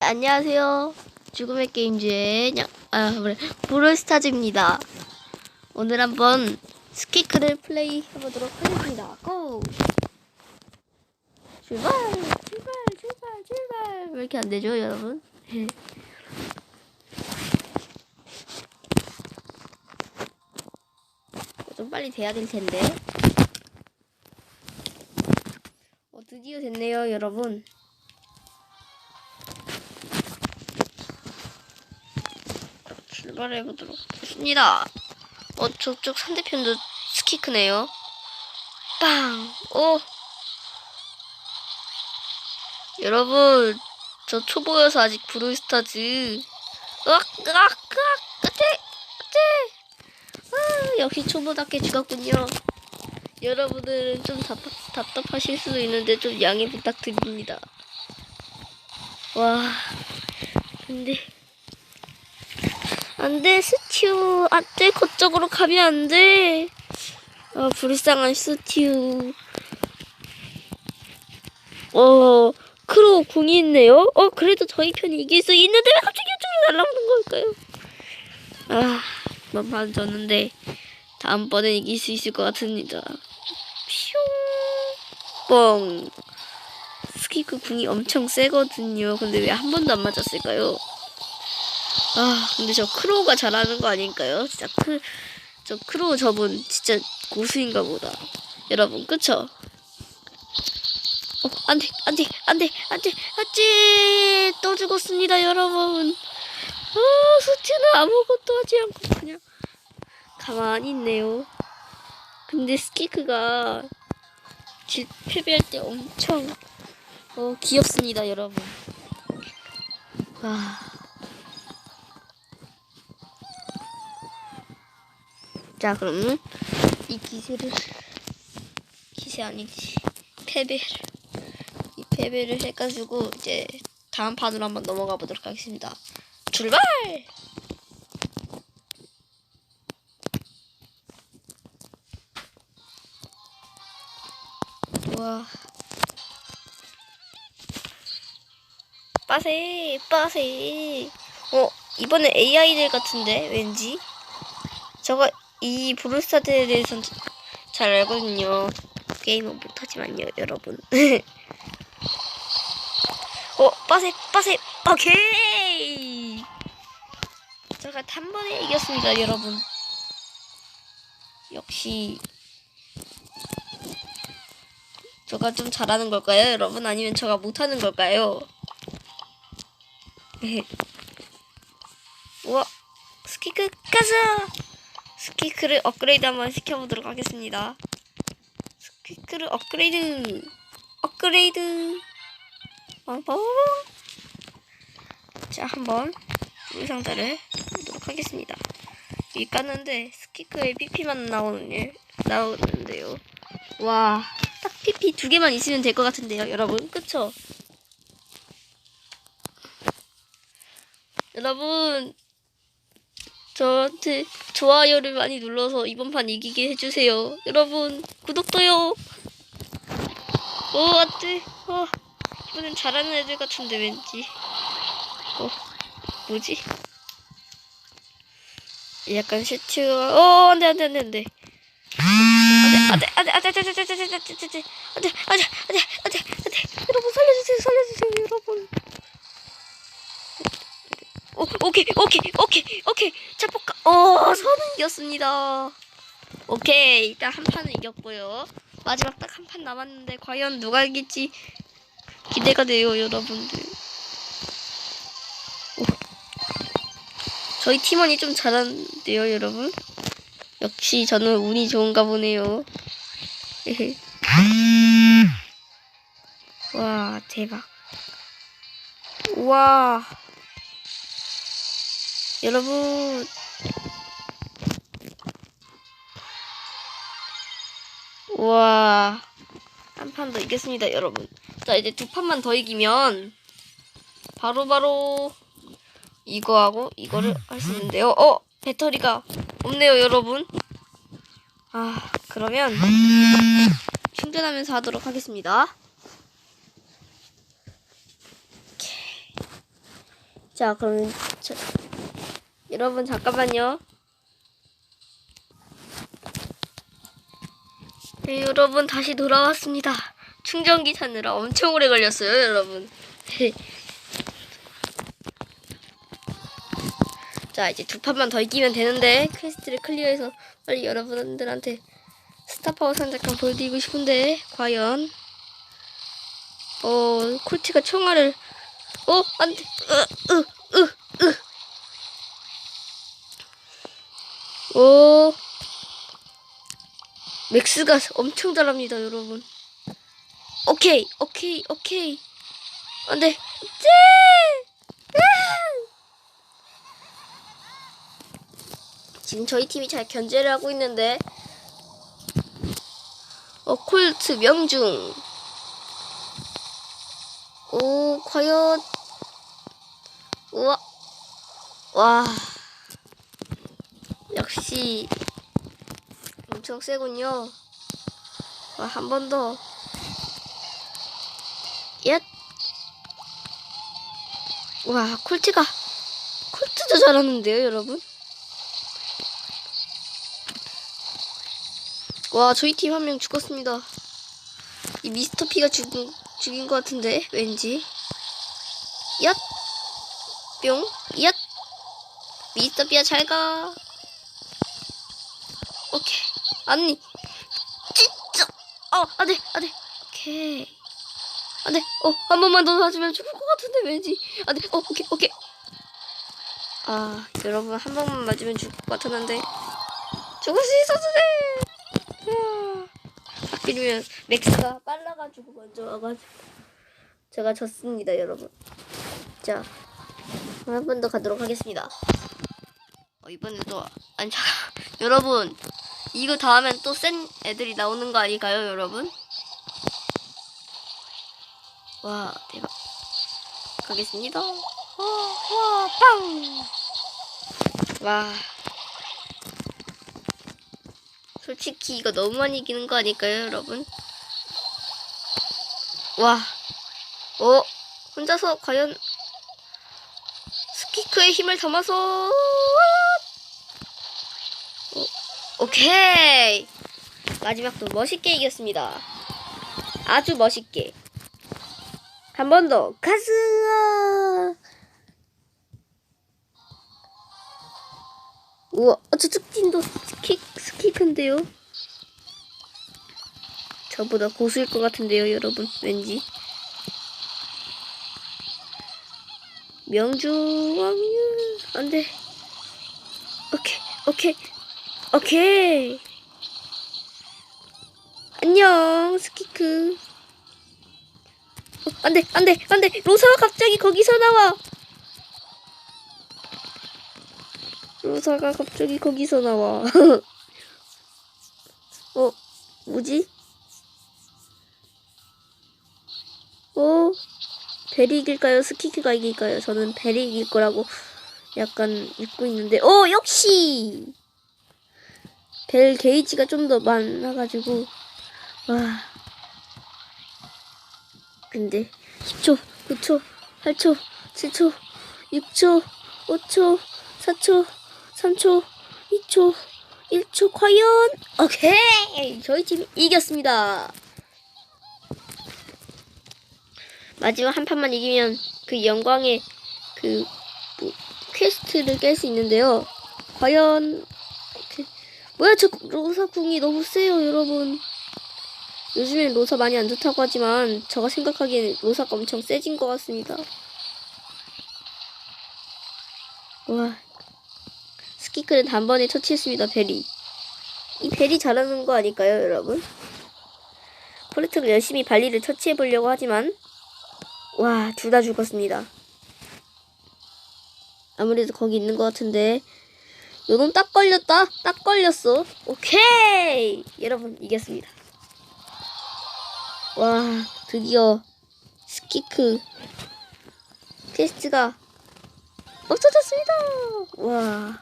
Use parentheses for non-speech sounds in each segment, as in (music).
안녕하세요. 죽음의 게임즈의 냥, 아, 그래. 브롤스타즈입니다. 오늘 한번 스키크를 플레이 해보도록 하겠습니다. 고! 출발! 출발! 출발! 출발! 왜 이렇게 안 되죠, 여러분? (laughs) 좀 빨리 돼야 될 텐데. 어, 드디어 됐네요, 여러분. 출발해 보도록 하겠습니다. 어, 저쪽 상대편도 스키 크네요. 빵! 오! 여러분, 저 초보여서 아직 브루스타즈. 으악! 으악! 으악! 끝에! 끝에! 아, 역시 초보답게 죽었군요. 여러분들은 좀 답 답, 답답하실 수도 있는데 좀 양해 부탁드립니다. 와, 근데. 안 돼, 스튜. 안 돼, 그쪽으로 가면 안 돼. 아, 불쌍한 스튜. 어, 크로우 궁이 있네요. 어, 그래도 저희 편이 이길 수 있는데 왜 갑자기 이쪽으로 날아오는 걸까요? 아, 너무 졌는데 다음번엔 이길 수 있을 것 같습니다. 퓨, 뻥. 스키크 궁이 엄청 세거든요. 근데 왜 한 번도 안 맞았을까요? 아, 근데 저 크로우가 잘하는 거 아닐까요? 진짜 크, 저 크로우 저분 진짜 고수인가 보다. 여러분, 그쵸? 어, 안 돼, 안 돼, 안 돼, 안 돼, 안 돼! 또 죽었습니다, 여러분. 아, 수치는 아무것도 하지 않고 그냥 가만히 있네요. 근데 스키크가 질, 패배할 때 엄청 어, 귀엽습니다, 여러분. 와. 자, 그럼 이 기세를 기세 아니지 패배를 이 패배를 해가지고 이제 다음 판으로 한번 넘어가 보도록 하겠습니다. 출발! 와. 빠세, 빠세. 어, 이번에 AI들 같은데, 왠지? 저가 이 브롤스타드에 대해서는 잘 알거든요. 게임은 못하지만요, 여러분. (laughs) 어, 빠세, 빠세, 오케이! 제가 단번에 이겼습니다, 여러분. 역시, 저가 좀 잘하는 걸까요, 여러분? 아니면 저가 못하는 걸까요? (laughs) 우와, 스키크 가자! 스키크를 업그레이드 한번 시켜보도록 하겠습니다. 스키크를 업그레이드! 업그레이드! 빵빵! 자, 한번 물 상자를 보도록 하겠습니다. 이 깠는데 스키크에 PP만 나오는, 나오는데요. 와, 딱 PP 두 개만 있으면 될 것 같은데요, 여러분. 그쵸? 여러분, 저한테 좋아요를 많이 눌러서 이번 판 이기게 해주세요. 여러분, 구독도요. 오, 안 돼. 어, 이번엔 잘하는 애들 같은데, 왠지. 어, 뭐지? 약간 슈트가, 어, 안 돼, 안 돼, 안 돼, 안 돼. 안 돼, 안 돼, 안 돼, 안 돼, 안 돼, 안 돼, 안 돼, 안 돼, 안 돼, 안 돼, 안 돼, 안 돼. 여러분, 살려주세요, 살려주세요, 여러분. 오, 오케이, 오케이, 오케이, 오케이. 자폭가, 어, 선은 이겼습니다. 오케이, 일단 한 판은 이겼고요. 마지막 딱 한 판 남았는데 과연 누가 이길지 기대가 돼요, 여러분들. 오. 저희 팀원이 좀 잘하는데요, 여러분. 역시 저는 운이 좋은가 보네요. 와, 대박. 우와. 여러분. 우와. 한 판 더 이겼습니다 여러분. 자 이제 두 판만 더 이기면 바로 바로 이거하고 이거를 할 수 있는데요. 어 배터리가 없네요 여러분. 아 그러면 충전하면서 하도록 하겠습니다. 자, 그러면 저, 여러분 잠깐만요. 네, 여러분 다시 돌아왔습니다. 충전기 찾느라 엄청 오래 걸렸어요, 여러분. (laughs) 자, 이제 두 판만 더 이기면 되는데 퀘스트를 클리어해서 빨리 여러분들한테 스타파워 상자권 보여드리고 싶은데 과연 어 콜티가 총알을 어 안돼 으 으으으 오. 맥스가 엄청 잘합니다 여러분. 오케이 오케이 오케이. 안돼. 쟤 지금 저희 팀이 잘 견제를 하고 있는데. 어콜트 명중. 오 과연. 우와. 와 역시 엄청 세군요 한 번 더 얏! 와 콜트가 콜트도 잘하는데요 여러분 와 저희 팀 한 명 죽었습니다 이 미스터 피가 죽은 죽인 것 같은데 왠지 얏! 뿅! 얏! 미스터 피야 잘 가 오케이. 아니 진짜. 어 안 돼 안 돼 오케이. 안 돼 어 한 번만 더 맞으면 죽을 것 같은데 왠지. 안 돼 어 오케이 오케이. 아 여러분 한 번만 맞으면 죽을 것 같았는데. 죽을 수 있었는데 하필이면 맥스가 빨라가지고 먼저 와가지고. 제가 졌습니다 여러분. 자 한 번 더 가도록 하겠습니다. 어, 이번에도 아니 잠깐 (laughs) 여러분 이거 다음엔 또 센 애들이 나오는 거 아닐까요 여러분? 와 대박. 가겠습니다. 와빵 와. 솔직히 이거 너무 많이 이기는 거 아닐까요, 여러분? 와, 어, 혼자서 과연 스키크의 힘을 담아서, 어, 오케이! 마지막도 멋있게 이겼습니다. 아주 멋있게. 한 번 더, 가스! 우와, 어, 저쪽 팀도 스키, 스키크인데요? 저보다 고수일 것 같은데요, 여러분. 왠지. 명중왕유. 안 돼. 오케이, 오케이, 오케이. 안녕, 스키크. 어, 안 돼, 안 돼, 안 돼. 로사가 갑자기 거기서 나와. 로사가 갑자기 거기서 나와. (laughs) 어, 뭐지? 어, 이길까요? 스키크가 이길까요? 저는 이길 거라고 약간 믿고 있는데, 어, 역시! 벨 게이지가 좀 더 많아가지고, 와. 근데, 10초, 9초, 8초, 7초, 6초, 5초, 4초, 3초, 2초, 1초, 과연? 오케이! 저희 팀이 이겼습니다. 마지막 한 판만 이기면 그 영광의 그 뭐, 퀘스트를 깰 수 있는데요. 과연 그, 뭐야 저 로사 궁이 너무 세요 여러분. 요즘엔 로사 많이 안 좋다고 하지만 제가 생각하기에는 로사가 엄청 세진 것 같습니다. 와 스키크는 단번에 처치했습니다 베리. 이 베리 잘하는 거 아닐까요 여러분? 포르트가 열심히 발리를 처치해 보려고 하지만 와, 둘 다 죽었습니다. 아무래도 거기 있는 것 같은데. 요놈 딱 걸렸다. 딱 걸렸어. 오케이! 여러분, 이겼습니다. 와, 드디어 스키크 퀘스트가 없어졌습니다. 와.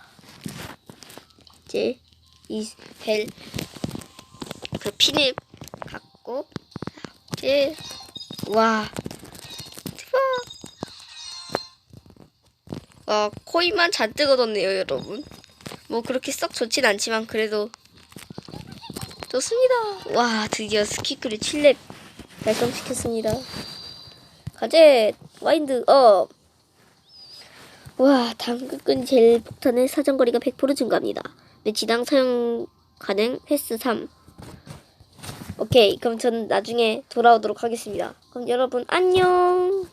이제 이벨그 핀을 갖고 이제 와 아, 코인만 잔뜩 얻었네요, 여러분. 뭐 그렇게 썩 좋진 않지만 그래도 좋습니다. 와, 드디어 스키크를 7렙 달성시켰습니다. 가제 와인드 업. 와, 당근끈 젤 폭탄의 사정거리가 100% 증가합니다. 매치당 사용 가능 횟수 3. 오케이, 그럼 저는 나중에 돌아오도록 하겠습니다. 그럼 여러분 안녕.